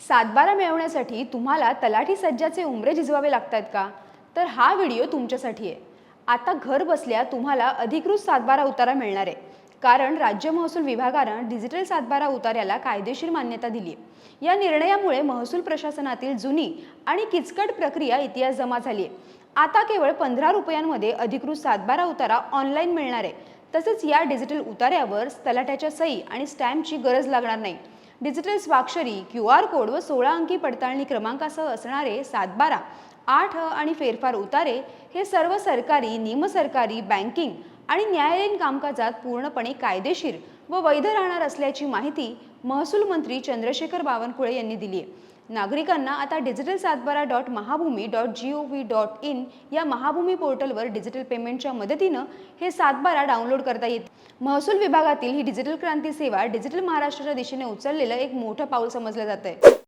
सातबारा मिळवण्यासाठी तुम्हाला तलाठी सज्जाचे उमरे झिजवावे लागतात का? तर हा व्हिडिओ तुमच्यासाठी आहे. आता घर बसल्या तुम्हाला अधिकृत सातबारा उतारा मिळणार आहे. कारण राज्य महसूल विभागानं डिजिटल सातबारा उतार्याला कायदेशीर मान्यता दिली आहे या निर्णयामुळे महसूल प्रशासनातील जुनी आणि किचकट प्रक्रिया इतिहास जमा झाली आहे आता केवळ पंधरा रुपयांमध्ये अधिकृत सातबारा उतारा ऑनलाईन मिळणार आहे. तसेच या डिजिटल उतार्यावर तलाट्याच्या सही आणि स्टॅम्पची गरज लागणार नाही. डिजिटल स्वाक्षरी क्यू आर कोड व सोळा अंकी पडताळणी क्रमांकासह असणारे सातबारा आठ आणि फेरफार उतारे हे सर्व सरकारी निमसरकारी बँकिंग आणि न्यायालयीन कामकाजात पूर्णपणे कायदेशीर व वैध राहणार असल्याची माहिती महसूल मंत्री चंद्रशेखर बावनकुळे यांनी दिली आहे. नागरिकांना आता डिजिटल सातबारा dot Mahabhumi dot G O V dot in या महाभूमी पोर्टलवर डिजिटल पेमेंटच्या मदतीनं हे सातबारा डाउनलोड करता येत. महसूल विभागातील ही डिजिटल क्रांती सेवा डिजिटल महाराष्ट्राच्या दिशेने उचललेलं एक मोठं पाऊल समजलं जात आहे